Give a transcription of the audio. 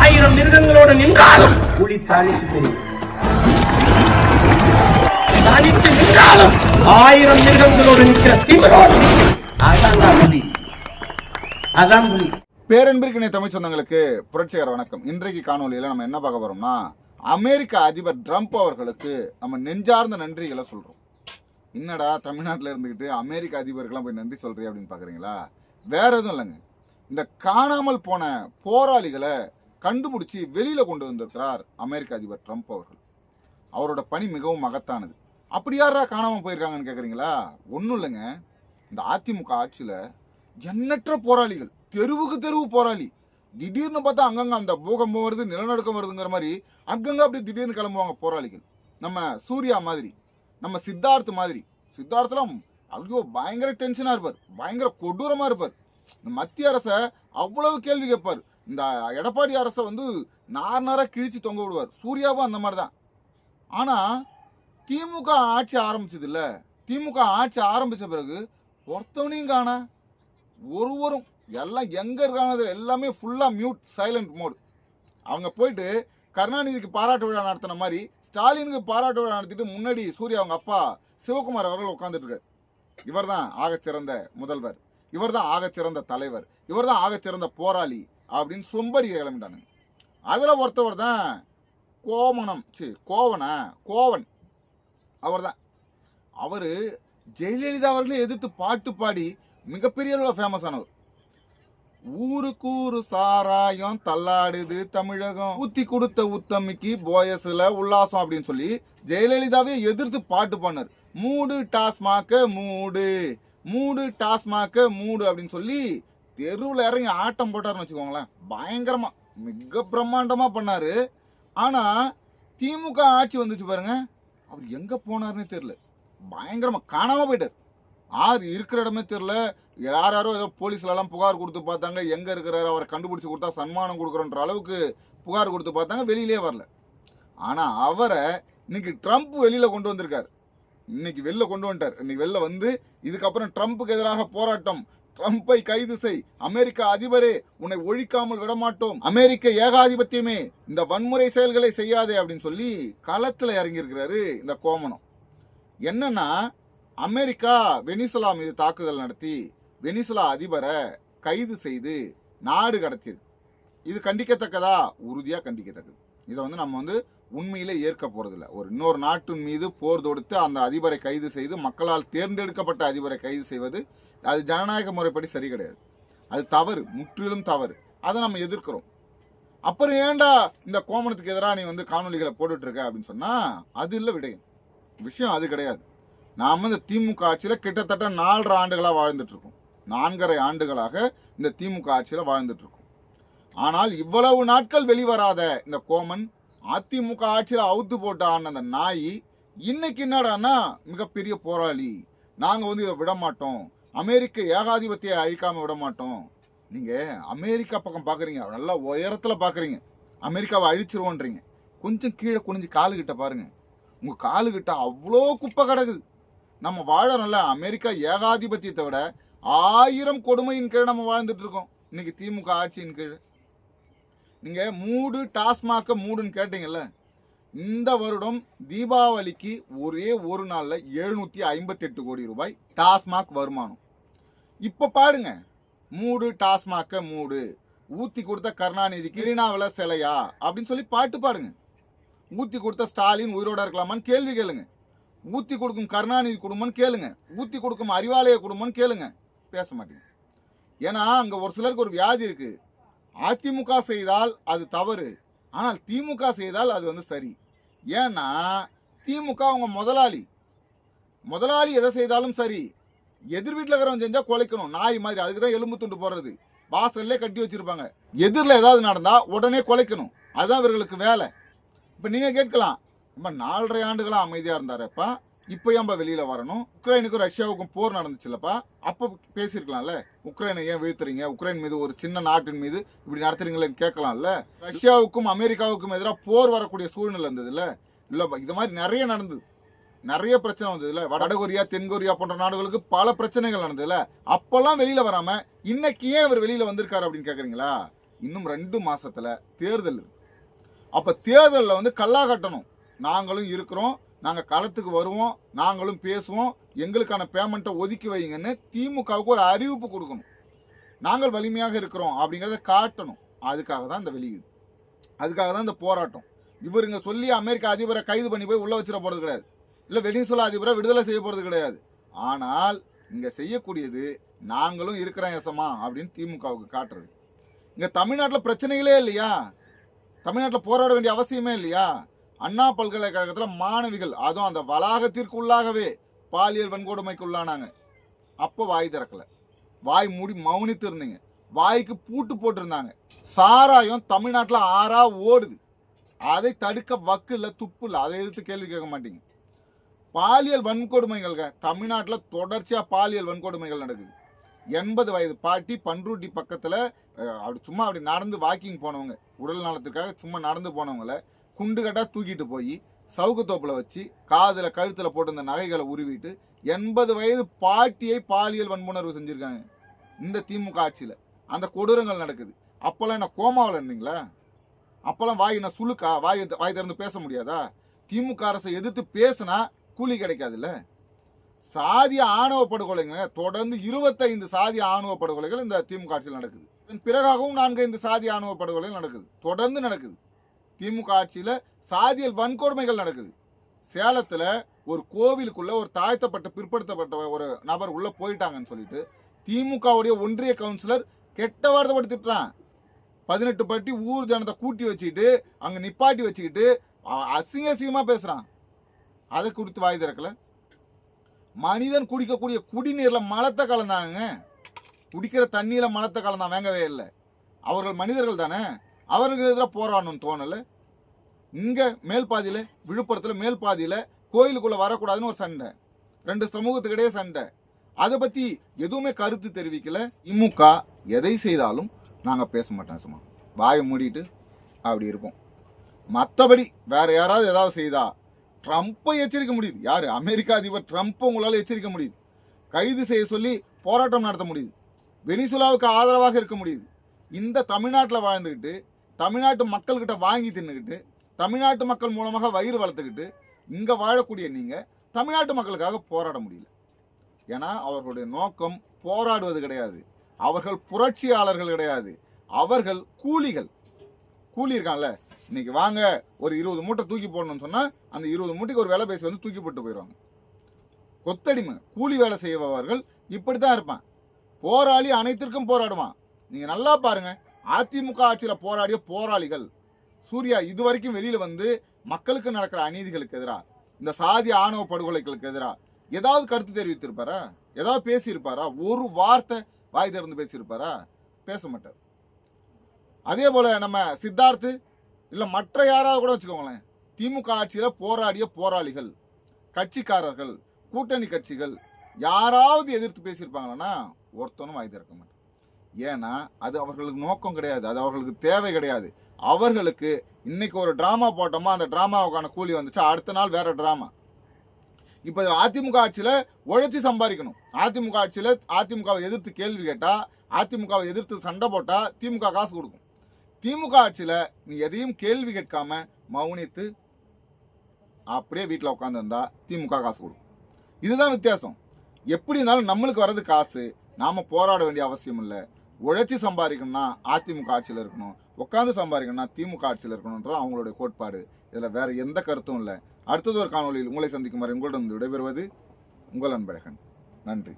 ஆயிரம் மிருகங்களோடு நின்றாலும் புலி தாளித்து தெரியும் தனித்து நின்றாலும் ஆயிரம் மிருகங்களோடு நிற்கிற திமிரோடு நிற்கும். அதான் புலி. அதான் புலி. பேரன்பிற்கினை தமிழ் சொந்தங்களுக்கு புரட்சிகர வணக்கம். இன்றைக்கு காணொலியில நம்ம என்ன பார்க்க போறோம்னா அமெரிக்க அதிபர் ட்ரம்ப் அவர்களுக்கு நம்ம நெஞ்சார்ந்த நன்றிகளை சொல்றோம். என்னடா தமிழ்நாட்டில் இருந்துக்கிட்டு அமெரிக்க அதிபருக்கெல்லாம் போய் நன்றி சொல்றீ அப்படின்னு பார்க்குறீங்களா வேற எதுவும் இல்லைங்க. இந்த காணாமல் போன போராளிகளை கண்டுபிடிச்சி வெளியில் கொண்டு வந்திருக்கிறார் அமெரிக்க அதிபர் ட்ரம்ப் அவர்கள். அவரோட பணி மிகவும் மகத்தானது. அப்படி யாரா காணாமல் போயிருக்காங்கன்னு கேட்குறீங்களா ஒன்றும் இல்லைங்க. இந்த அதிமுக ஆட்சியில் எண்ணற்ற போராளிகள் தெருவுக்கு தெருவு போராளி திடீர்னு பார்த்தா அங்கங்கே அந்த பூகம்பம் வருது நிலநடுக்கம் வருதுங்கிற மாதிரி அங்கங்கே அப்படி திடீர்னு கிளம்புவாங்க போராளிகள். நம்ம சூர்யா மாதிரி நம்ம சித்தார்த் மாதிரி. சித்தார்த்தெல்லாம் ஐயோ பயங்கர டென்ஷனாக இருப்பார். பயங்கர கொடூரமாக இருப்பார். இந்த மத்திய அரசை அவ்வளவு கேள்வி கேட்பார். இந்த எடப்பாடி அரசை வந்து நார் நாராக கிழிச்சு தொங்க விடுவார். சூர்யாவும் அந்த மாதிரி தான். ஆனால் திமுக ஆட்சி ஆரம்பிச்சது இல்லை திமுக ஆட்சி ஆரம்பித்த பிறகு ஒருத்தவனையும் காண ஒருவரும் எல்லாம் எங்க இருக்காங்க எல்லாமே ஃபுல்லாக மியூட் சைலண்ட் மோடு அவங்க போயிட்டு கருணாநிதிக்கு பாராட்டு விழா நடத்தின மாதிரி ஸ்டாலினுக்கு பாராட்டு விழா நடத்திட்டு முன்னாடி சூர்யா அவங்க அப்பா சிவகுமார் அவர்கள் உட்காந்துட்டு இவர் தான் ஆகச்சிறந்த முதல்வர். இவர் தான் ஆகச்சிறந்த தலைவர். இவர் தான் ஆகச்சிறந்த போராளி. அப்படின்னு சொம்படிக்க கிளம்பிட்டானுங்க. அதில் ஒருத்தவர் தான் கோமணம் சரி கோவனா கோவன். அவர் தான் அவர் ஜெயலலிதா அவர்களே எதிர்த்து பாட்டு பாடி மிகப்பெரிய அளவில் ஃபேமஸ் ஆனவர். ஊருக்கு ஊரு சாராயம் தள்ளாடுது தமிழகம். ஊத்தி கொடுத்த உத்தமிக்கு போயஸில் உல்லாசம் அப்படின்னு சொல்லி ஜெயலலிதாவே எதிர்த்து பாட்டு பாடினார். மூடு டாஸ்மாக மூடு மூடு டாஸ்மாக மூடு அப்படின்னு சொல்லி தெருவில் இறங்கி ஆட்டம் போட்டாருன்னு வச்சுக்கோங்களேன். பயங்கரமாக மிக பிரம்மாண்டமாக பண்ணார். ஆனால் திமுக ஆட்சி வந்துச்சு பாருங்க. அவர் எங்கே போனார்னே தெரில பயங்கரமாக காணாமல் போயிட்டார். ஆறு இருக்கிற இடமே தெரில யார் யாரோ ஏதோ போலீஸ்லலாம் புகார் கொடுத்து பார்த்தாங்க. எங்கே இருக்கிறாரு? அவரை கண்டுபிடிச்சி கொடுத்தா சன்மானம் கொடுக்குறோன்ற அளவுக்கு புகார் கொடுத்து பார்த்தாங்க. வெளியிலே வரல. ஆனால் அவரை இன்னைக்கு ட்ரம்ப் வெளியில் கொண்டு வந்திருக்காரு. இன்னைக்கு வெளில கொண்டு வந்துட்டார். இன்னைக்கு வெளில வந்து இதுக்கப்புறம் ட்ரம்ப்புக்கு எதிராக போராட்டம் ட்ரம்பை கைது செய். அமெரிக்க அதிபரே உன்னை ஒழிக்காமல் விடமாட்டோம். அமெரிக்க ஏகாதிபத்தியமே இந்த வன்முறை செயல்களை செய்யாதே அப்படின்னு சொல்லி களத்தில் இறங்கியிருக்கிறாரு இந்த கோமனம். என்னன்னா அமெரிக்கா வெனிசுலா மீது தாக்குதல் நடத்தி வெனிசுலா அதிபரை கைது செய்து நாடு கடத்தியிருக்கு. இது கண்டிக்கத்தக்கதா? உறுதியாக கண்டிக்கத்தக்கது. இதை வந்து நம்ம வந்து உண்மையிலே ஏற்க போகிறதில்ல ஒரு இன்னொரு நாட்டின் மீது போர் தொடுத்து அந்த அதிபரை கைது செய்து மக்களால் தேர்ந்தெடுக்கப்பட்ட அதிபரை கைது செய்வது அது ஜனநாயக முறைப்படி சரி கிடையாது. அது தவறு முற்றிலும் தவறு. அதை நம்ம எதிர்க்கிறோம். அப்புறம் ஏன்டா இந்த கோமணத்துக்கு எதிராக நீ வந்து காணொலிகளை போட்டுட்ருக்க அப்படின்னு சொன்னால் அது இல்லை விடயம். விஷயம் அது கிடையாது. நாம் இந்த திமுக ஆட்சியில் கிட்டத்தட்ட நாலரை ஆண்டுகளாக வாழ்ந்துட்டுருக்கோம் நான்கரை ஆண்டுகளாக இந்த திமுக ஆட்சியில் வாழ்ந்துட்டுருக்கோம் ஆனால் இவ்வளவு நாட்கள் வெளிவராத இந்த கோமன் அதிமுக ஆட்சியில் அவுத்து போட்ட ஆன அந்த நாய் இன்னைக்கு என்னடான்னா மிகப்பெரிய போராளி. நாங்கள் வந்து இதை விட மாட்டோம். அமெரிக்க ஏகாதிபத்தியை அழிக்காமல் விட மாட்டோம். நீங்கள் அமெரிக்கா பக்கம் பார்க்குறீங்க நல்லா உயரத்தில் பார்க்குறீங்க அமெரிக்காவை அழிச்சிருவோன்றீங்க. கொஞ்சம் கீழே குனிஞ்சு காலு கிட்ட உங்கள் காலுக்கிட்ட காலு கிட்ட அவ்வளோ குப்பை கிடக்குது. நம்ம வாழறோம்ல அமெரிக்கா ஏகாதிபத்தியத்தை விட ஆயிரம் கொடுமையின் கீழே நம்ம வாழ்ந்துட்டு இருக்கோம். இன்னைக்கு திமுக ஆட்சியின் கீழே. நீங்கள் மூடு டாஸ்மாக மூடுன்னு கேட்டீங்கல்ல இந்த வருடம் தீபாவளிக்கு ஒரே ஒரு நாளில் எழுநூற்றி ஐம்பத்தி எட்டு கோடி ரூபாய் டாஸ்மாக் வருமானம். இப்போ பாடுங்க மூடு டாஸ்மாக மூடு ஊத்தி கொடுத்த கருணாநிதி கிரினாவில் சிலையா அப்படின்னு சொல்லி பாட்டு பாடுங்க. ஊத்தி கொடுத்த ஸ்டாலின் உயிரோட இருக்கலாமான்னு கேள்வி கேளுங்க. ஊத்தி கொடுக்கும் கருணாநிதி குடும்பம்னு கேளுங்க. ஊத்தி கொடுக்கும் அறிவாலய குடும்பம்னு கேளுங்க. பேச மாட்டேங்க. ஏன்னா அங்கே ஒரு சிலருக்கு ஒரு வியாதி இருக்குது அதிமுக செய்தால் அது தவறு. ஆனால் திமுக செய்தால் அது வந்து சரி. ஏன்னா திமுக அவங்க முதலாளி. முதலாளி எதை செய்தாலும் சரி. எதிர் வீட்டில் இருக்கிறவன் செஞ்சால் குலைக்கணும். நாய் மாதிரி. அதுக்கு தான் எலும்பு துண்டு போடுறது. வாசல்லே கட்டி வச்சிருப்பாங்க. எதிரில் ஏதாவது நடந்தால் உடனே குலைக்கணும். அதுதான் இவர்களுக்கு வேலை. இப்போ நீங்கள் கேட்கலாம். நம்ம நாலரை ஆண்டுகளாக அமைதியாக இருந்தார் இப்போ ஏன்பா வெளியில் வரணும். உக்ரைனுக்கும் ரஷ்யாவுக்கும் போர் நடந்துச்சுல்லப்பா அப்போ பேசியிருக்கலாம்ல. உக்ரைனை ஏன் வீழ்த்துறீங்க? உக்ரைன் மீது ஒரு சின்ன நாட்டின் மீது இப்படி நடத்துறீங்களேன்னு கேட்கலாம்ல. ரஷ்யாவுக்கும் அமெரிக்காவுக்கும் எதிராக போர் வரக்கூடிய சூழ்நிலை இருந்ததுல்ல இல்லைப்பா இது மாதிரி நிறைய நடந்தது. நிறைய பிரச்சனை வந்ததுல. வடகொரியா தென்கொரியா போன்ற நாடுகளுக்கு பல பிரச்சனைகள் நடந்ததுல. அப்பெல்லாம் வெளியில வராம இன்னைக்கு ஏன் இவர் வெளியில வந்திருக்காரு அப்படின்னு கேக்குறீங்களா? இன்னும் ரெண்டு மாசத்துல தேர்தல் அப்போ அப்ப தேர்தலில் வந்து கல்லா கட்டணும். நாங்களும் இருக்கிறோம். நாங்கள் களத்துக்கு வருவோம் நாங்களும் பேசுவோம் எங்களுக்கான பேமெண்ட்டை ஒதுக்கி வைங்கன்னு திமுகவுக்கு ஒரு அறிவிப்பு கொடுக்கணும். நாங்கள் வலிமையாக இருக்கிறோம் அப்படிங்கிறத காட்டணும். அதுக்காக தான் இந்த வெளியீடு. அதுக்காக தான் இந்த போராட்டம். இவருங்க சொல்லி அமெரிக்க அதிபரை கைது பண்ணி போய் உள்ளே வச்சிட போகிறது கிடையாது. இல்லை வெனிசுலா அதிபரை விடுதலை செய்ய போகிறது கிடையாது. ஆனால் இங்கே செய்யக்கூடியது நாங்களும் இருக்கிறோம் எசமா அப்படின்னு திமுகவுக்கு காட்டுறது. இங்கே தமிழ்நாட்டில் பிரச்சனைகளே இல்லையா? தமிழ்நாட்டில் போராட வேண்டிய அவசியமே இல்லையா? அண்ணா பல்கலைக்கழகத்தில் மாணவிகள் அதுவும் அந்த வளாகத்திற்குள்ளாகவே பாலியல் வன்கொடுமைக்கு உள்ளானாங்க அப்போ வாய் திறக்கல. வாய் மூடி மௌனித்து இருந்தீங்க. வாய்க்கு பூட்டு போட்டிருந்தாங்க. சாராயம் தமிழ்நாட்டில் ஆறா ஓடுது. அதை தடுக்க வக்கு இல்லை துப்பு இல்லை அதை எதிர்த்து கேள்வி கேட்க மாட்டீங்க. பாலியல் வன்கொடுமைகள் தமிழ்நாட்டில் தொடர்ச்சியாக பாலியல் வன்கொடுமைகள் நடக்குது. எண்பது வயது பாட்டி பன்ருட்டி பக்கத்தில் அப்படி சும்மா அப்படி நடந்து வாக்கிங் போனவங்க உடல் நலத்துக்காக சும்மா நடந்து போனவங்கள குண்டு கட்டா தூக்கிட்டு போய் சவுக்கு தோப்பில் வச்சு காதில் கழுத்தில் போட்டிருந்த நகைகளை உருவிட்டு எண்பது வயது பாட்டியை பாலியல் வன்புணர்வு செஞ்சுருக்காங்க இந்த திமுக ஆட்சியில். அந்த கொடூரங்கள் நடக்குது. அப்போல்லாம் என்ன கோமாவில் இருந்தீங்களா? அப்போல்லாம் வாய் என்ன சுழுக்கா வாய் வாய் திறந்து பேச முடியாதா? திமுக அரசை எதிர்த்து பேசினா கூலி கிடைக்காதுல்ல? சாதிய ஆணவ படுகொலைங்க தொடர்ந்து இருபத்தைந்து சாதிய ஆணவ படுகொலைகள் இந்த திமுக ஆட்சியில் நடக்குது. பிறகாகவும் நான்கு ஐந்து சாதிய ஆணவ படுகொலைகள் நடக்குது. தொடர்ந்து நடக்குது. திமுக ஆட்சியில் சாதியல் வன்கொடுமைகள் நடக்குது. சேலத்தில் ஒரு கோவிலுக்குள்ளே ஒரு தாழ்த்தப்பட்ட பிற்படுத்தப்பட்ட ஒரு நபர் உள்ளே போயிட்டாங்கன்னு சொல்லிட்டு திமுகவுடைய ஒன்றிய கவுன்சிலர் கெட்ட வார்த்தைப்பட்டு திட்டுறான். பதினெட்டு பட்டி ஊர் ஜனத்தை கூட்டி வச்சுக்கிட்டு அங்கே நிப்பாட்டி வச்சுக்கிட்டு அசிங்க அசிங்கமாக பேசுகிறான் அதை குறித்து வாய் திறக்கல. மனிதன் குடிக்கக்கூடிய குடிநீரில் மலத்தை கலந்தாங்க. குடிக்கிற தண்ணியில் மலத்தை கலந்தான் வேங்கவே இல்லை. அவர்கள் மனிதர்கள் தானே? அவர்கள் எதிராக போராடணும்னு தோணல. இங்கே மேல் பாதியில் விழுப்புரத்தில் மேல் பாதியில் கோயிலுக்குள்ளே வரக்கூடாதுன்னு ஒரு சண்டை. ரெண்டு சமூகத்துக்கிடையே சண்டை. அதை பற்றி எதுவுமே கருத்து தெரிவிக்கல. இமுக எதை செய்தாலும் நாங்கள் பேச மாட்டோம் சும்மா. வாயை மூடிட்டு அப்படி இருப்போம். மற்றபடி வேறு யாராவது ஏதாவது செய்தா ட்ரம்ப்பை எச்சரிக்க முடியுது. யார்? அமெரிக்கா அதிபர் ட்ரம்ப்பை உங்களால் எச்சரிக்க முடியுது. கைது செய்ய சொல்லி போராட்டம் நடத்த முடியுது. வெனிசுலாவுக்கு ஆதரவாக இருக்க முடியுது. இந்த தமிழ்நாட்டில் வாழ்ந்துக்கிட்டு தமிழ்நாட்டு மக்கள்கிட்ட வாங்கி தின்னுக்கிட்டு தமிழ்நாட்டு மக்கள் மூலமாக வயிறு வளர்த்துக்கிட்டு இங்கே வாழக்கூடிய நீங்கள் தமிழ்நாட்டு மக்களுக்காக போராட முடியல. ஏன்னா அவர்களுடைய நோக்கம் போராடுவது கிடையாது. அவர்கள் புரட்சியாளர்கள் கிடையாது. அவர்கள் கூலிகள். கூலி இருக்கான்ல. இன்னைக்கு வாங்க ஒரு இருபது மூட்டை தூக்கி போடணும்னு சொன்னால் அந்த இருபது மூட்டைக்கு ஒரு வேலை பேசி வந்து தூக்கி போட்டு போயிடுவாங்க. கொத்தடிமை. கூலி வேலை செய்பவர்கள் இப்படி தான் இருப்பான். போராளி அனைத்திற்கும் போராடுவான். நீங்கள் நல்லா பாருங்க அதிமுக ஆட்சியில் போராடிய போராளிகள் சூர்யா இது வரைக்கும் வெளியில வந்து மக்களுக்கு நடக்கிற அநீதிகளுக்கு எதிராக இந்த சாதி ஆணவ படுகொலைகளுக்கு எதிராக ஏதாவது கருத்து தெரிவித்திருப்பாரா? ஏதாவது பேசியிருப்பாரா? ஒரு வார்த்தை வாய் திறந்து பேசியிருப்பாரா? பேச மாட்டார். அதே போல நம்ம சித்தார்த்து இல்லை மற்ற யாராவது கூட வச்சுக்கோங்களேன். திமுக ஆட்சியில போராடிய போராளிகள் கட்சிக்காரர்கள் கூட்டணி கட்சிகள் யாராவது எதிர்த்து பேசியிருப்பாங்களான்னா ஒருத்தனும் வாய் திறக்க மாட்டான். ஏன்னா அது அவர்களுக்கு நோக்கம் கிடையாது. அது அவர்களுக்கு தேவை கிடையாது. அவர்களுக்கு இன்னைக்கு ஒரு ட்ராமா போட்டோமா அந்த ட்ராமாவுக்கான கூலி வந்துச்சு. அடுத்த நாள் வேற ட்ராமா இப்போ அதிமுக ஆட்சியில் உழைச்சி சம்பாதிக்கணும். அதிமுக ஆட்சியில் அதிமுகவை எதிர்த்து கேள்வி கேட்டால் அதிமுகவை எதிர்த்து சண்டை போட்டால் திமுக காசு கொடுக்கும். திமுக ஆட்சியில் நீ எதையும் கேள்வி கேட்காம மௌனித்து அப்படியே வீட்டில் உட்காந்துருந்தா திமுக காசு கொடுக்கும். இதுதான் வித்தியாசம். எப்படி இருந்தாலும் நம்மளுக்கு வர்றது காசு. நாம் போராட வேண்டிய அவசியம் இல்லை. உழைச்சி சம்பாதிக்கணும்னா அதிமுக ஆட்சியில் இருக்கணும். உட்காந்து சம்பாதிக்கணும்னா திமுக ஆட்சியில் இருக்கணுன்றது அவங்களுடைய கோட்பாடு. இதில் வேற எந்த கருத்தும் இல்லை. அடுத்தது ஒரு காணொளியில் உங்களை சந்திக்கும் வரை உங்களிடம் விடைபெறுவது உங்கள் அன்பழகன். நன்றி.